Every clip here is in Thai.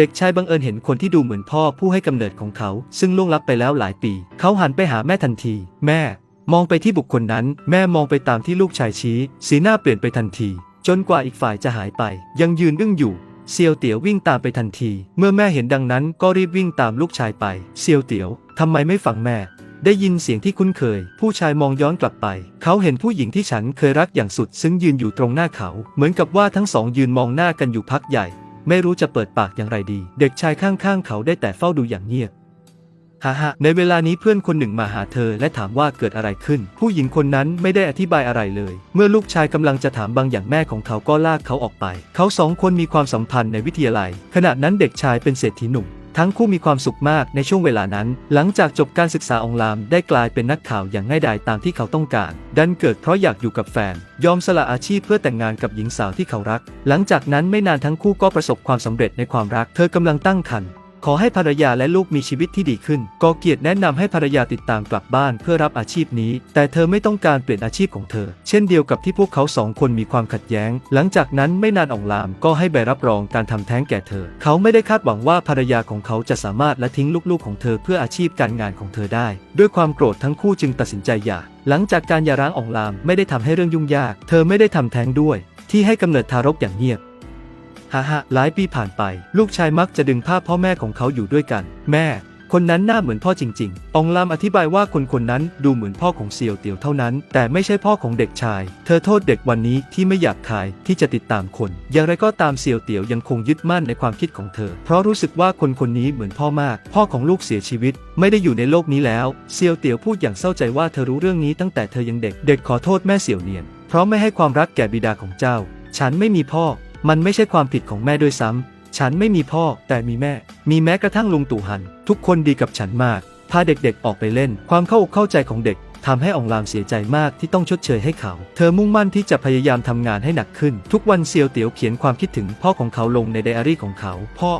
เด็กชายบังเอิญเห็นคนที่ดูเหมือนพ่อผู้ให้กำเนิดของเขา ซึ่งล่วงลับไปแล้วหลายปี เขาหันไปหาแม่ทันที แม่ มองไปที่บุคคลนั้น แม่มองไปตามที่ลูกชายชี้ สีหน้าเปลี่ยนไปทันที จนกว่าอีกฝ่ายจะหายไป ยังยืนอึ้งอยู่เซียวเตี๋ยววิ่งตามไปทันที เมื่อแม่เห็นดังนั้นก็รีบวิ่งตามลูกชายไปเซียวเตี๋ยวทำไมไม่ฟังแม่ ได้ยินเสียงที่คุ้นเคย ผู้ชายมองย้อนกลับไป เขาเห็นผู้หญิงที่ฉันเคยรักอย่างสุด ซึ่งยืนอยู่ตรงหน้าเขา เหมือนกับว่าทั้งสองยืนมองหน้ากันอยู่พักใหญ่ ไม่รู้จะเปิดปากอย่างไรดี เด็กชายข้างๆ เขาได้แต่เฝ้าดูอย่างเงียบฮ่าฮในเวลานี้เพื่อนคนหนึ่งมาหาเธอและถามว่าเกิดอะไรขึ้น ผู้หญิงคนนั้นไม่ได้อธิบายอะไรเลย เมื่อลูกชายกำลังจะถามบางอย่างแม่ของเขาก็ลากเขาออกไป เขาสองคนมีความสัมพันธ์ในวิทยาลัย ขณะนั้นเด็กชายเป็นเศรษฐีหนุ่ม ทั้งคู่มีความสุขมากในช่วงเวลานั้น หลังจากจบการศึกษาองลามได้กลายเป็นนักข่าวอย่างง่ายดายตามที่เขาต้องการ ดันเกิดเพราะอยากอยู่กับแฟน ยอมสละอาชีพเพื่อแต่งงานกับหญิงสาวที่เขารัก หลังจากนั้นไม่นานทั้งคู่ก็ประสบความสำเร็จในความรัก เธอกำลังตั้งครรภ์ ขอให้ภรรยาและลูกมีชีวิตที่ดีขึ้นกอเกียรติแนะนำให้ภรรยาติดตามกลับบ้านเพื่อรับอาชีพนี้ แต่เธอไม่ต้องการเปลี่ยนอาชีพของเธอ เช่นเดียวกับที่พวกเขาสองคนมีความขัดแย้ง หลังจากนั้นไม่นานอ่องลามก็ให้ใบรับรองการทำแท้งแก่เธอ เขาไม่ได้คาดหวังว่าภรรยาของเขาจะสามารถละทิ้งลูกๆของเธอเพื่ออาชีพการงานของเธอได้ ด้วยความโกรธทั้งคู่จึงตัดสินใจหย่าหลังจากการหย่าร้างอ่องลามไม่ได้ทำให้เรื่องยุ่งยาก เธอไม่ได้ทำแท้งด้วย ที่ให้กำเนิดทารกอย่างเงียบ ฮ่าฮ่าหลายปีผ่านไป ลูกชายมักจะดึงภาพพ่อแม่ของเขาอยู่ด้วยกัน แม่ คนนั้นหน้าเหมือนพ่อจริง ๆ องลามอธิบายว่าคนคนนั้นดูเหมือนพ่อของเซียวเตียวเท่านั้น แต่ไม่ใช่พ่อของเด็กชาย เธอโทษเด็กวันนี้ที่ไม่อยากขายที่จะติดตามคน อย่างไรก็ตามเซียวเตียวยังคงยึดมั่นในความคิดของเธอ เพราะรู้สึกว่าคนคนนี้เหมือนพ่อมาก พ่อของลูกเสียชีวิต ไม่ได้อยู่ในโลกนี้แล้ว เซียวเตียวพูดอย่างเศร้าใจว่าเธอรู้เรื่องนี้ตั้งแต่เธอยังเด็ก เด็กขอโทษแม่เสี่ยวเนียน เพราะไม่ให้ความรักแก่บิดาของเจ้า ฉันไม่มีพ่อ มันไม่ใช่ความผิดของแม่ด้วยซ้ำ ฉันไม่มีพ่อแต่มีแม่ มีแม้กระทั่งลุงตู่หัน ทุกคนดีกับฉันมาก พาเด็กๆออกไปเล่น ความเข้าอกเข้าใจของเด็กทำให้อองลามเสียใจมากที่ต้องชดเชยให้เขา เธอมุ่งมั่นที่จะพยายามทำงานให้หนักขึ้น ทุกวันเซียวเตี๋ยวเขียนความคิดถึงพ่อของเขาลงในไดอารี่ของเขา พ่อ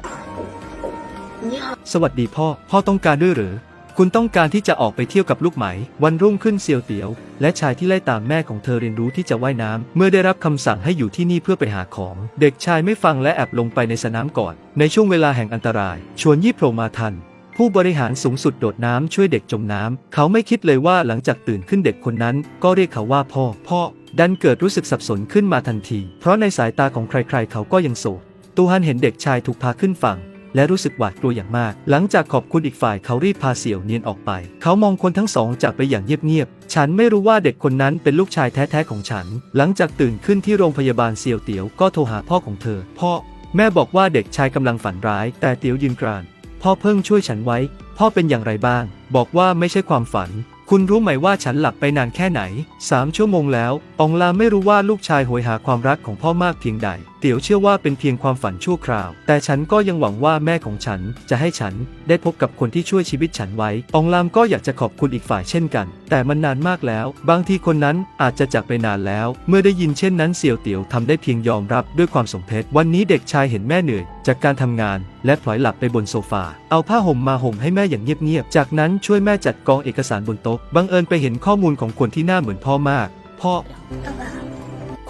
你好，สวัสดีพ่อ พ่อต้องการด้วยหรือ คุณต้องการที่จะออกไปเที่ยวกับลูกไหม วันรุ่งขึ้นเซียวเตียว และชายที่ไล่ตามแม่ของเธอเรียนรู้ที่จะว่ายน้ำเมื่อได้รับคำสั่งให้อยู่ที่นี่เพื่อไปหาของ เด็กชายไม่ฟังและแอบลงไปในสนามก่อน ในช่วงเวลาแห่งอันตราย ชวนยี่โผล่มาทัน ผู้บริหารสูงสุดโดดน้ำช่วยเด็กจมน้ำเขาไม่คิดเลยว่าหลังจากตื่นขึ้นเด็กคนนั้น ก็เรียกเขาว่าพ่อ พ่อ ดันเกิดรู้สึกสับสนขึ้นมาทันที เพราะในสายตาของใครๆ เขาก็ยังโสดตูฮันเห็นเด็กชายถูกพาขึ้นฝั่ง และรู้สึกหวาดกลัวอย่างมาก หลังจากขอบคุณอีกฝ่ายเขารีบพาเสี่ยวเนียนออกไป เขามองคนทั้งสองจากไปอย่างเงียบๆ ฉันไม่รู้ว่าเด็กคนนั้นเป็นลูกชายแท้ๆของฉัน หลังจากตื่นขึ้นที่โรงพยาบาลเสี่ยวเตียวก็โทรหาพ่อของเธอ พ่อ แม่บอกว่าเด็กชายกำลังฝันร้าย แต่เตียวยืนกราน พ่อเพิ่งช่วยฉันไว้ พ่อเป็นอย่างไรบ้าง บอกว่าไม่ใช่ความฝันคุณรู้ไหมว่าฉันหลับไปนานแค่ไหนสามชั่วโมงแล้ว อองลาไม่รู้ว่าลูกชายโหยหาความรักของพ่อมากเพียงใดเตี๋ยวเชื่อว่าเป็นเพียงความฝันชั่วคราว แต่ฉันก็ยังหวังว่าแม่ของฉันจะให้ฉันได้พบกับคนที่ช่วยชีวิตฉันไว้ องลามก็อยากจะขอบคุณอีกฝ่ายเช่นกัน แต่มันนานมากแล้ว บางทีคนนั้นอาจจะจากไปนานแล้ว เมื่อได้ยินเช่นนั้นเสี่ยวเตี๋ยวทำได้เพียงยอมรับด้วยความสมเพชวันนี้เด็กชายเห็นแม่เหนื่อย จากการทำงานและพลอยหลับไปบนโซฟา เอาผ้าห่มมาห่มให้แม่อย่างเงียบๆ จากนั้นช่วยแม่จัดกองเอกสารบนโต๊ะ บังเอิญไปเห็นข้อมูลของคนที่หน้าเหมือนพ่อมาก พ่อ，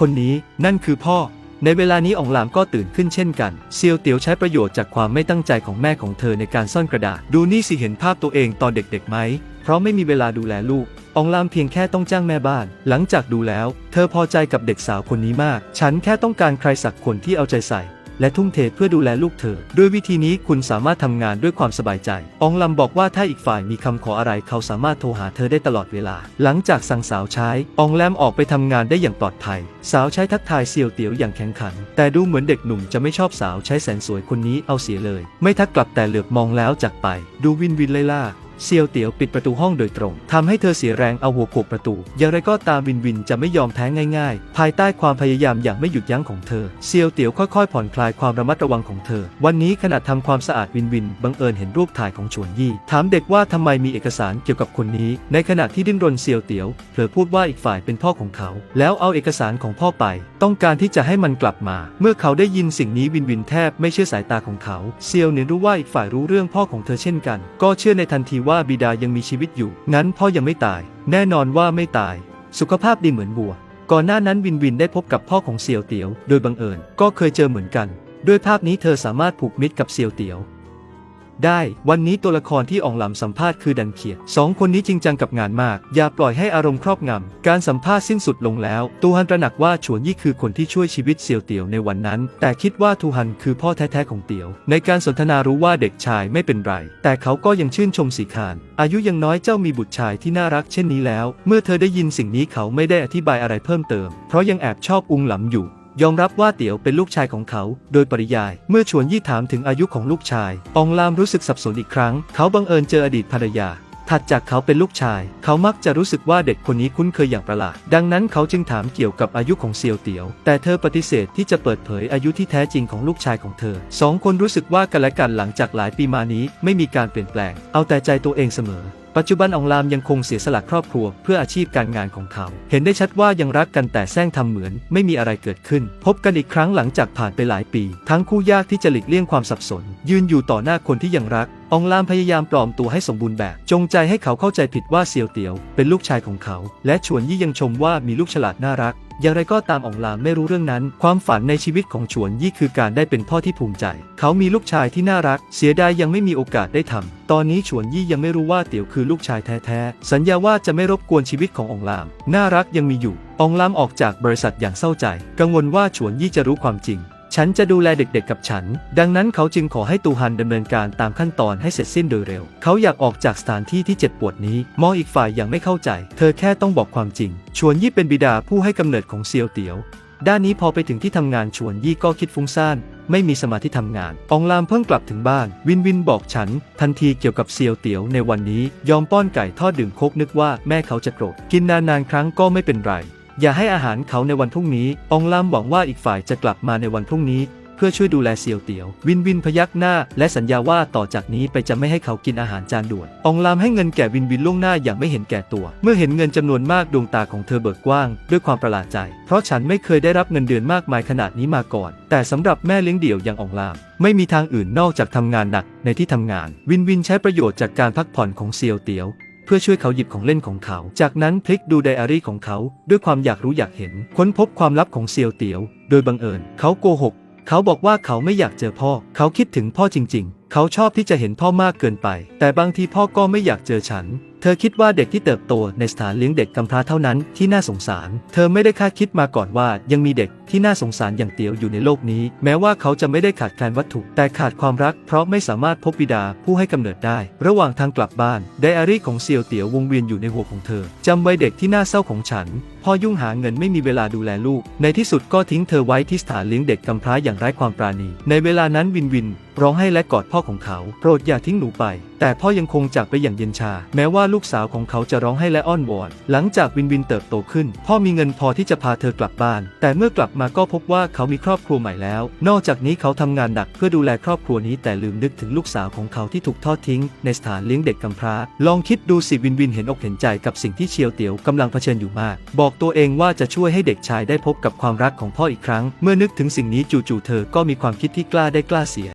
คนนี้นั่นคือพ่อ ในเวลานี้อองหลามก็ตื่นขึ้นเช่นกันเซียวเตียวใช้ประโยชน์จากความไม่ตั้งใจของแม่ของเธอในการซ่อนกระดาษ ดูนี่สิเห็นภาพตัวเองตอนเด็กๆไหม เพราะไม่มีเวลาดูแลลูกอองลามเพียงแค่ต้องจ้างแม่บ้าน หลังจากดูแล้ว เธอพอใจกับเด็กสาวคนนี้มาก ฉันแค่ต้องการใครสักคนที่เอาใจใส่ และทุ่มเทเพื่อดูแลลูกเธอ ด้วยวิธีนี้คุณสามารถทำงานด้วยความสบายใจ องลำบอกว่าถ้าอีกฝ่ายมีคำขออะไรเขาสามารถโทรหาเธอได้ตลอดเวลา หลังจากสั่งสาวใช้ องแลมออกไปทำงานได้อย่างปลอดภัย สาวใช้ทักทายเซียวเตียวอย่างแข็งขัน แต่ดูเหมือนเด็กหนุ่มจะไม่ชอบสาวใช้แสนสวยคนนี้เอาเสียเลย ไม่ทักกลับแต่เหลือบมองแล้วจากไป ดูวินวินไล่ล่า เซียวเตี๋ยวปิดประตูห้องโดยตรงทำให้เธอเสียแรงเอาหัวโขกประตู อย่างไรก็ตามวินวินจะไม่ยอมแพ้ง่ายๆ ภายใต้ความพยายามอย่างไม่หยุดยั้งของเธอ เซียวเตี๋ยวค่อยๆ ผ่อนคลายความระมัดระวังของเธอ วันนี้ขณะทำความสะอาดวินวินบังเอิญเห็นรูปถ่ายของชวนยี่ ถามเด็กว่าทำไมมีเอกสารเกี่ยวกับคนนี้ ในขณะที่ดิ้นรนเซียวเตี๋ยวเผลอพูดว่าอีกฝ่ายเป็นพ่อของเขา แล้วเอาเอกสารของพ่อไป ต้องการที่จะให้มันกลับมา เมื่อเขาได้ยินสิ่งนี้วินวินแทบไม่เชื่อสายตาของเขา เซียวเนียนรู้ว่าอีกฝ่ายรู้เรื่องพ่อของเธอเช่นกัน ก็เชื่อในทันทีว่าบิดายังมีชีวิตอยู่ งั้นพ่อยังไม่ตาย แน่นอนว่าไม่ตาย สุขภาพดีเหมือนบัว ก่อนหน้านั้นวินวินได้พบกับพ่อของเสี่ยวเตี๋ยว โดยบังเอิญ ก็เคยเจอเหมือนกัน ด้วยภาพนี้เธอสามารถผูกมิตรกับเสี่ยวเตียว ได้ วันนี้ตัวละครที่อองหลำสัมภาษณ์คือดันเขียดสองคนนี้จริงจังกับงานมาก อย่าปล่อยให้อารมณ์ครอบงำ การสัมภาษณ์สิ้นสุดลงแล้ว ตูฮันตระหนักว่าฉวนยี่คือคนที่ช่วยชีวิตเซียวเตียวในวันนั้น แต่คิดว่าตูฮันคือพ่อแท้ๆของเตียว ในการสนทนารู้ว่าเด็กชายไม่เป็นไร แต่เขาก็ยังชื่นชมสีคาน อายุยังน้อยเจ้ามีบุตรชายที่น่ารักเช่นนี้แล้ว เมื่อเธอได้ยินสิ่งนี้เขาไม่ได้อธิบายอะไรเพิ่มเติม เพราะยังแอบชอบอุงหลำอยู่ ยอมรับว่าเตี๋ยวเป็นลูกชายของเขา โดยปริยาย เมื่อชวนยี่ถามถึงอายุของลูกชายอองลามรู้สึกสับสนอีกครั้ง เขาบังเอิญเจออดีตภรรยา ถัดจากเขาเป็นลูกชาย เขามักจะรู้สึกว่าเด็กคนนี้คุ้นเคยอย่างประหลาด ดังนั้นเขาจึงถามเกี่ยวกับอายุของเซียวเตี๋ยว แต่เธอปฏิเสธที่จะเปิดเผยอายุที่แท้จริงของลูกชายของเธอ สองคนรู้สึกว่ากันและกันหลังจากหลายปีมานี้ไม่มีการเปลี่ยนแปลง เอาแต่ใจตัวเองเสมอ ปัจจุบันอองลามยังคงเสียสละครอบครัวเพื่ออาชีพการงานของเขา เห็นได้ชัดว่ายังรักกันแต่แซงทำเหมือนไม่มีอะไรเกิดขึ้น พบกันอีกครั้งหลังจากผ่านไปหลายปี ทั้งคู่ยากที่จะหลีกเลี่ยงความสับสน ยืนอยู่ต่อหน้าคนที่ยังรักอองลามพยายามปลอมตัวให้สมบูรณ์แบบ จงใจให้เขาเข้าใจผิดว่าเซียวเตียว เป็นลูกชายของเขา และชวนยี่ยังชมว่ามีลูกฉลาดน่ารัก อย่างไรก็ตามอองลามไม่รู้เรื่องนั้น ความฝันในชีวิตของฉวนยี่คือการได้เป็นพ่อที่ภูมิใจ เขามีลูกชายที่น่ารัก เสียดายยังไม่มีโอกาสได้ทำตอนนี้ฉวนยี่ยังไม่รู้ว่าเตี๋ยวคือลูกชายแท้ๆ สัญญาว่าจะไม่รบกวนชีวิตของอองลามน่ารักยังมีอยู่อองลามออกจากบริษัทอย่างเศร้าใจ กังวลว่าฉวนยี่จะรู้ความจริง ฉันจะดูแลเด็กๆกับฉัน ดังนั้นเขาจึงขอให้ตูฮันดำเนินการตามขั้นตอนให้เสร็จสิ้นโดยเร็ว เขาอยากออกจากสถานที่ที่เจ็บปวดนี้ มองอีกฝ่ายยังไม่เข้าใจ เธอแค่ต้องบอกความจริง ชวนยี่เป็นบิดาผู้ให้กำเนิดของเซียวเตียว ด้านนี้พอไปถึงที่ทำงานชวนยี่ก็คิดฟุ้งซ่านไม่มีสมาธิทำงาน อองลามเพิ่งกลับถึงบ้าน วินวินบอกฉัน ทันทีเกี่ยวกับเซียวเตียวในวันนี้ ยอมป้อนไก่ทอดดื่มโคกนึกว่าแม่เขาจะโกรธ กินนานๆครั้งก็ไม่เป็นไร อย่าให้อาหารเขาในวันพรุ่งนี้องลามหวังว่าอีกฝ่ายจะกลับมาในวันพรุ่งนี้ เพื่อช่วยดูแลเซียวเตียว วินวินพยักหน้า และสัญญาว่าต่อจากนี้ไปจะไม่ให้เขากินอาหารจานด่วนองลามให้เงินแก่วินวินล่วงหน้าอย่างไม่เห็นแก่ตัว เมื่อเห็นเงินจำนวนมากดวงตาของเธอเบิกกว้าง ด้วยความประหลาดใจ เพราะฉันไม่เคยได้รับเงินเดือนมากมายขนาดนี้มาก่อน แต่สำหรับแม่เลี้ยงเดี่ยวอย่างองลามไม่มีทางอื่นนอกจากทำงานหนักในที่ทำงาน วินวินใช้ประโยชน์จากการพักผ่อนของเซียวเตียว พื่อช่วยเขาหยิบของเล่นของเขา จากนั้นพลิกดูไดอารี่ของเขา ด้วยความอยากรู้อยากเห็น ค้นพบความลับของเซียวเตียว โดยบังเอิญ เขาโกหก เขาบอกว่าเขาไม่อยากเจอพ่อ เขาคิดถึงพ่อจริง ๆ เขาชอบที่จะเห็นพ่อมากเกินไป แต่บางทีพ่อก็ไม่อยากเจอฉัน เธอคิดว่าเด็กที่เติบโตในสถานเลี้ยงเด็กกำพร้าเท่านั้นที่น่าสงสาร เธอไม่ได้คาดคิดมาก่อนว่ายังมีเด็กที่น่าสงสารอย่างเตียวอยู่ในโลกนี้ แม้ว่าเขาจะไม่ได้ขาดแคลนวัตถุ แต่ขาดความรัก เพราะไม่สามารถพบบิดาผู้ให้กำเนิดได้ ระหว่างทางกลับบ้านไดอารี่ของเซียวเตียววงเวียนอยู่ในหัวของเธอจำไว้เด็กที่น่าเศร้าของฉันพ่อยุ่งหาเงินไม่มีเวลาดูแลลูก ในที่สุดก็ทิ้งเธอไว้ที่สถานเลี้ยงเด็กกำพร้าอย่างไร้ความปราณี ในเวลานั้นวินวิน ร้องให้และกอดพ่อของเขา โปรดอย่าทิ้งหนูไป แต่พ่อยังคงจากไปอย่างเย็นชา แม้ว่าลูกสาวของเขาจะร้องให้และอ้อนวอน หลังจากวินวินเติบโตขึ้น พ่อมีเงินพอที่จะพาเธอกลับบ้าน แต่เมื่อกลับมาก็พบว่าเขามีครอบครัวใหม่แล้ว นอกจากนี้เขาทำงานหนักเพื่อดูแลครอบครัวนี้แต่ลืมนึกถึงลูกสาวของเขาที่ถูกทอดทิ้ง ในสถานเลี้ยงเด็กกำพร้า ลองคิดดูสิวินวินเห็นอกเห็นใจกับสิ่งที่เชียวเตียวกำลังเผชิญอยู่มาก บอกตัวเองว่าจะช่วยให้เด็กชายได้พบกับความรักของพ่ออีกครั้ง เมื่อนึกถึงสิ่งนี้จู่ๆเธอก็มีความคิดที่กล้าได้กล้าเสีย